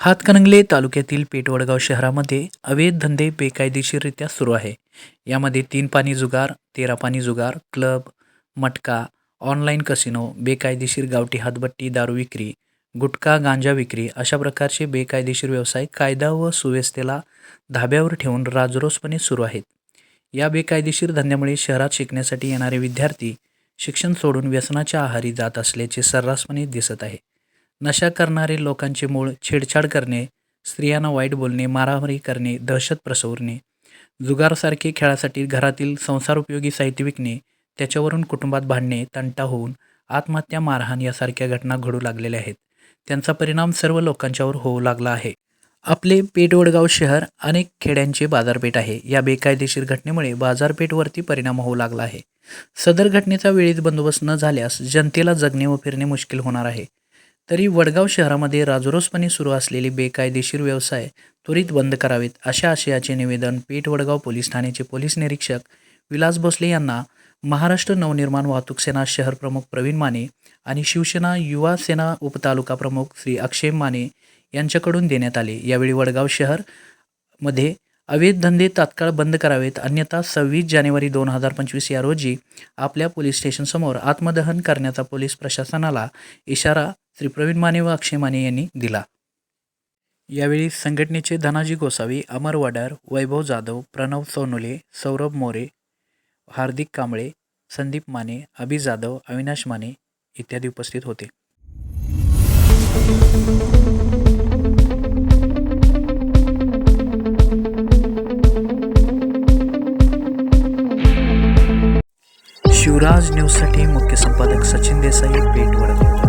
हातकणंगले तालुक्यातील पेटवडगाव शहरामध्ये अवैध धंदे बेकायदेशीररित्या सुरू आहे. यामध्ये तीन पाणी जुगार तेरा पाणी जुगार क्लब मटका ऑनलाईन कसिनो बेकायदेशीर गावठी हातभट्टी दारू विक्री गुटखा गांजा विक्री अशा प्रकारचे बेकायदेशीर व्यवसाय कायदा व सुव्यवस्थेला धाब्यावर ठेवून राजरोसपणे सुरू आहेत. या बेकायदेशीर धंद्यामुळे शहरात शिकण्यासाठी येणारे विद्यार्थी शिक्षण सोडून व्यसनाच्या आहारी जात असल्याचे सर्रासपणे दिसत आहे. नशा करणारे लोकांचे मूळ छेडछाड करणे स्त्रियांना वाईट बोलणे मारामारी करणे दहशत प्रसवणे जुगारसारखे खेळासाठी घरातील संसारोपयोगी साहित्य विकणे त्याच्यावरून कुटुंबात भांडणे तंटा होऊन आत्महत्या मारहाण यासारख्या घटना घडू लागलेल्या आहेत. त्यांचा परिणाम सर्व लोकांच्यावर होऊ लागला आहे. आपले पेठवडगाव शहर अनेक खेड्यांचे बाजारपेठ आहे. या बेकायदेशीर घटनेमुळे बाजारपेठवरती परिणाम होऊ लागला आहे. सदर घटनेचा वेळीच बंदोबस्त न झाल्यास जनतेला जगणे व फिरणे मुश्किल होणार आहे. तरी वडगाव शहरामध्ये राजरोसपणे सुरू असलेले बेकायदेशीर व्यवसाय त्वरित बंद करावेत अशा आशयाचे निवेदन पेठ वडगाव पोलीस ठाण्याचे पोलीस निरीक्षक विलास भोसले यांना महाराष्ट्र नवनिर्माण वाहतूक सेना शहर प्रमुख प्रवीण माने आणि शिवसेना युवा सेना उपतालुका प्रमुख श्री अक्षय माने यांच्याकडून देण्यात आले. यावेळी वडगाव शहरमध्ये अवैध धंदे तात्काळ बंद करावेत अन्यथा सव्वीस जानेवारी दोन हजार पंचवीस या रोजी आपल्या पोलीस स्टेशनसमोर आत्मदहन करण्याचा पोलीस प्रशासनाला इशारा श्री प्रवीण माने व अक्षय माने यांनी दिला. यावेळी संघटनेचे धनाजी गोसावी अमर वडार वैभव जाधव प्रणव सोनुले सौरभ मोरे हार्दिक कांबळे संदीप माने अभि जाधव अविनाश माने इत्यादी उपस्थित होते. शिवराज न्यूजसाठी मुख्य संपादक सचिन देसाई पेठ वडगाव.